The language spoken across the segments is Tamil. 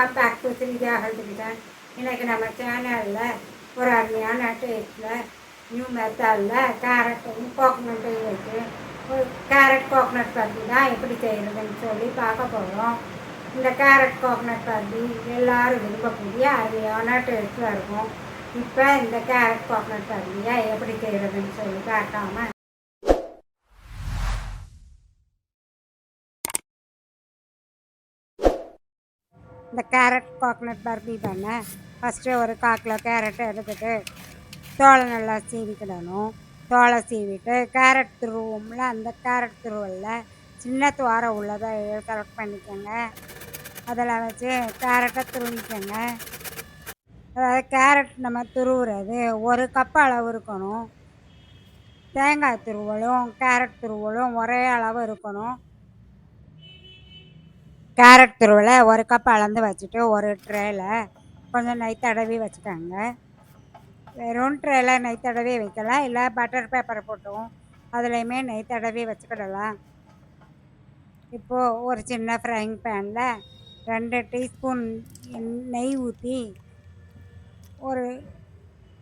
Welcome back to Sreeja health நம்ம சேனலில் ஒரு அருமையான டேஸ்ட்டில் நியூ மெத்தடில் கேரட்டையும் கோகனட்டையும் வச்சு ஒரு கேரட் கோகனட் பருத்தி தான் எப்படி செய்கிறதுன்னு சொல்லி பார்க்க போகிறோம் இந்த கேரட் கோகனட் பருத்தி எல்லோரும் விரும்பக்கூடிய அருமையான டேஸ்ட்டாக இருக்கும். இப்போ இந்த கேரட் கோகனட் பருத்தியை எப்படி செய்கிறதுன்னு சொல்லி பார்க்காம இந்த கேரட் கோகனட் பர்பி பண்ண ஃபஸ்ட்டு ஒரு கால் கிலோ கேரட்டை எடுத்துட்டு தோலை நல்லா சீவிக்கிடணும். தோலை சீவிட்டு கேரட் துருவோம்ல அந்த கேரட் துருவலில் சின்ன துவாரம் உள்ளதை செலக்ட் பண்ணிக்கோங்க. அதில் வச்சு கேரட்டை துருவிக்கோங்க. அதாவது கேரட் நம்ம துருவுறது ஒரு கப் அளவு இருக்கணும். தேங்காய் துருவலும் கேரட் துருவலும் ஒரே அளவு இருக்கணும். கேரட் துருவலை ஒரு கப் அளந்து வச்சுட்டு ஒரு ட்ரேயில் கொஞ்சம் நெய் தடவி வச்சுட்டாங்க வெறும் ட்ரேயில் நெய் தடவி வைக்கலாம் இல்லை பட்டர் பேப்பரை போட்டும். அதுலேயுமே நெய் தடவி வச்சுக்கிடலாம். இப்போது ஒரு சின்ன ஃப்ரைங் பேனில் ரெண்டு டீஸ்பூன் நெய் ஊற்றி ஒரு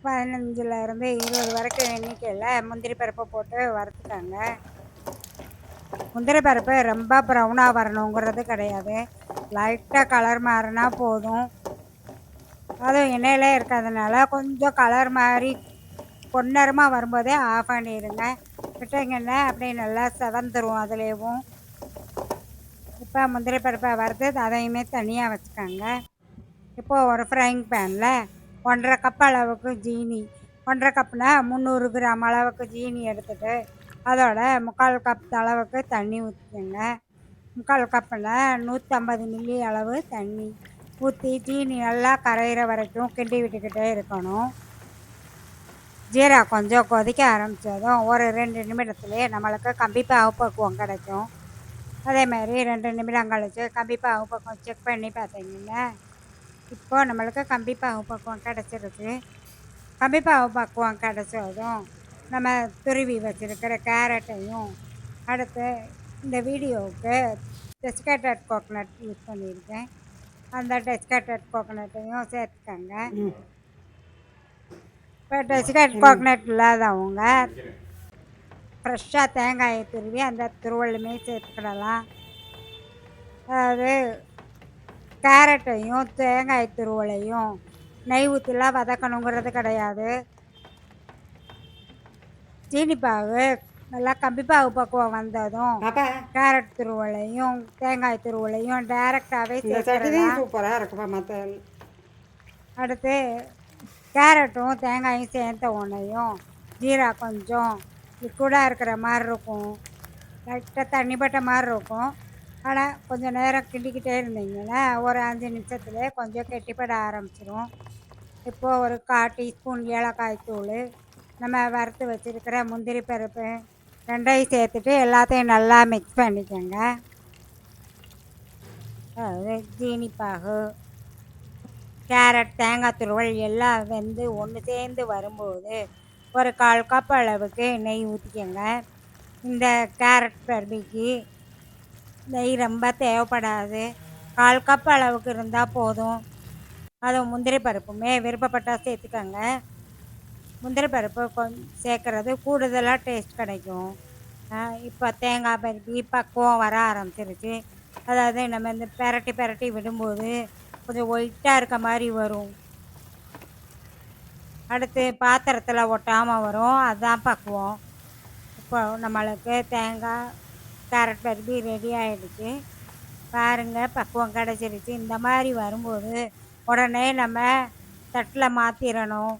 பதினஞ்சுலேருந்து இருபது வரைக்கும் எண்ணிக்கையில் முந்திரி பருப்பை போட்டு வறுத்துட்டாங்க முந்திரி பருப்பு ரொம்ப ப்ரௌனாக வரணுங்கிறது கிடையாது. லைட்டாக கலர் மாறினா போதும். அதுவும் எண்ணெயில் இருக்கிறதுனால கொஞ்சம் கலர் மாதிரி பொன்னரமாக வரும்போதே ஆஃப் பண்ணிடுங்க. விட்டீங்கன்னா அப்படியே நல்லா செவந்துரும் அதுலேயும் இப்போ முந்திரி பருப்பை வறுத்து அதையுமே தனியாக வச்சுக்கோங்க. இப்போது ஒரு ஃப்ரைங் பேனில் ஒன்றரை கப் அளவுக்கு ஜீனி ஒன்றரை கப்னா முந்நூறு கிராம் அளவுக்கு ஜீனி எடுத்துட்டு அதோட முக்கால் கப் அளவுக்கு தண்ணி ஊற்றிக்கோங்க முக்கால் கப்பில் நூற்றம்பது மில்லி அளவு தண்ணி ஊற்றி தீனி நல்லா கரையிற வரைக்கும் கிண்டி விட்டுக்கிட்டே இருக்கணும். ஜீரா கொஞ்சம் கொதிக்க ஆரம்பித்ததும் ஒரு ரெண்டு நிமிடத்துலேயே நம்மளுக்கு கம்பிப்பாக பக்குவம் கிடைக்கும். அதேமாரி ரெண்டு நிமிடம் கழித்து கம்பிப்பாக பக்குவம் செக் பண்ணி பார்த்தீங்கன்னா இப்போது நம்மளுக்கு கம்பிப்பாக பக்குவம் கிடச்சிருக்கு. கம்பிப்பாக பக்குவம் கிடச்சதும் நம்ம துருவி வச்சுருக்கிற கேரட்டையும் அடுத்து இந்த வீடியோவுக்கு டெஸ்கேட்டட் கோகனட் யூஸ் பண்ணியிருக்கேன். அந்த டெஸ்கேட்டட் கோகனட்டையும் சேர்த்துக்கோங்க. இப்போ டெஸ்கேட் கோகனட் இல்லாதவங்க ஃப்ரெஷ்ஷாக தேங்காயை துருவி அந்த துருவலுமே சேர்த்துக்கிடலாம். அதாவது கேரட்டையும் தேங்காய் துருவலையும் நெய் ஊற்றிலாம் வதக்கணுங்கிறது கிடையாது. ஜீனிப்பாவு நல்லா கம்பிப்பாவு பக்குவம் வந்ததும் கேரட் துருவலையும் தேங்காய் துருவலையும் டைரெக்டாகவே சூப்பராக இருக்குப்பா மற்ற அடுத்து கேரட்டும் தேங்காயும் சேர்த்த உடனேயும் ஜீரா கொஞ்சம் லிக்விடாக இருக்கிற மாதிரி இருக்கும். லைட்டாக தண்ணி பட்ட மாதிரி இருக்கும். ஆனால் கொஞ்சம் நேரம் கிண்டிக்கிட்டே இருந்தீங்கன்னா ஒரு அஞ்சு நிமிஷத்துல கொஞ்சம் கெட்டிப்பட ஆரம்பிச்சிரும். இப்போது ஒரு கால் டீஸ்பூன் ஏலக்காய் தூள் நம்ம வறுத்து வச்சுருக்கிற முந்திரி பருப்பு ரெண்டையும் சேர்த்துட்டு எல்லாத்தையும் நல்லா மிக்ஸ் பண்ணிக்கோங்க. அதாவது ஜீனிப்பாகு கேரட் தேங்காய் துருவல் எல்லாம் வெந்து ஒன்று சேர்ந்து வரும்போது ஒரு கால் கப் அளவுக்கு நெய் ஊற்றிக்கோங்க இந்த கேரட் பருப்பிக்கு நெய் ரொம்ப தேவைப்படாது. கால் கப் அளவுக்கு இருந்தால் போதும். அதுவும் முந்திரி பருப்புமே விருப்பப்பட்டால் சேர்த்துக்கோங்க. முந்திரி பருப்பு கொஞ்சம் சேர்க்குறது கூடுதலாக டேஸ்ட் கிடைக்கும். இப்போ தேங்காய் பருப்பி பக்குவம் வர ஆரம்பிச்சிருச்சு. அதாவது நம்ம இந்த பெரட்டி பெரட்டி விடும்போது கொஞ்சம் ஒயிட்டாக இருக்க மாதிரி வரும். அடுத்து பாத்திரத்தில் ஒட்டாமல் வரும். அதுதான் பக்குவம். இப்போ நம்மளுக்கு தேங்காய் கேரட் பருப்பி ரெடி ஆகிடுச்சு பாருங்கள் பக்குவம் கிடச்சிருச்சு. இந்த மாதிரி வரும்போது உடனே நம்ம தட்டில் மாற்றிடணும்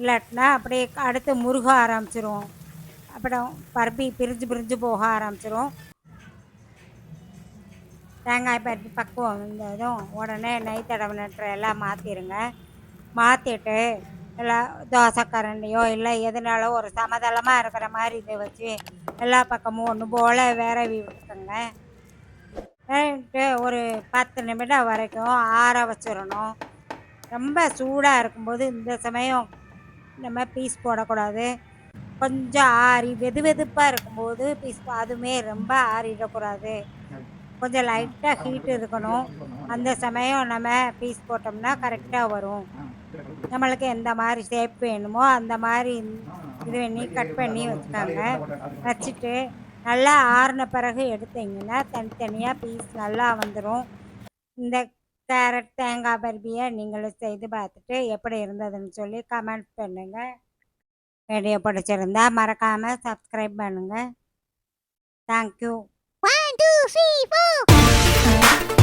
இல்லாட்டினா அப்படியே அடுத்து முருக ஆரம்பிச்சிரும். அப்புறம் பருப்பி பிரிஞ்சு பிரிஞ்சு போக ஆரம்பிச்சிரும். தேங்காய் பருப்பி பக்குவம் வந்ததும் உடனே நெய் தடவின எல்லாம் மாற்றிடுங்க மாற்றிட்டு எல்லாம் தோசை கரண்டியோ இல்லை எதுனாலும் ஒரு சமதளமாக இருக்கிற மாதிரி இதை வச்சு எல்லா பக்கமும் ஒன்று போல் விரவி விட்டுக்கோங்க. விரவிட்டு ஒரு பத்து நிமிடம் வரைக்கும் ஆற வச்சிடணும் ரொம்ப சூடாக இருக்கும்போது இந்த சமயம் நம்ம பீஸ் போடக்கூடாது. கொஞ்சம் ஆறி வெது வெதுப்பாக இருக்கும்போது பீஸ் அதுவுமே ரொம்ப ஆறிடக்கூடாது. கொஞ்சம் லைட்டாக ஹீட் இருக்கணும். அந்த சமயம் நம்ம பீஸ் போட்டோம்னா கரெக்டாக வரும். நம்மளுக்கு எந்த மாதிரி ஷேப் வேணுமோ அந்த மாதிரி இது பண்ணி கட் பண்ணி வச்சுக்காங்க. வச்சுட்டு நல்லா ஆறின பிறகு எடுத்தீங்கன்னா தனித்தனியாக பீஸ் நல்லா வந்துடும் இந்த கேரட் தேங்காய் பர்பியை நீங்களும் செய்து பார்த்துட்டு எப்படி இருந்ததுன்னு சொல்லி கமெண்ட் பண்ணுங்கள் வீடியோ பிடிச்சிருந்தா மறக்காமல் சப்ஸ்கிரைப் பண்ணுங்கள் thank you one two three four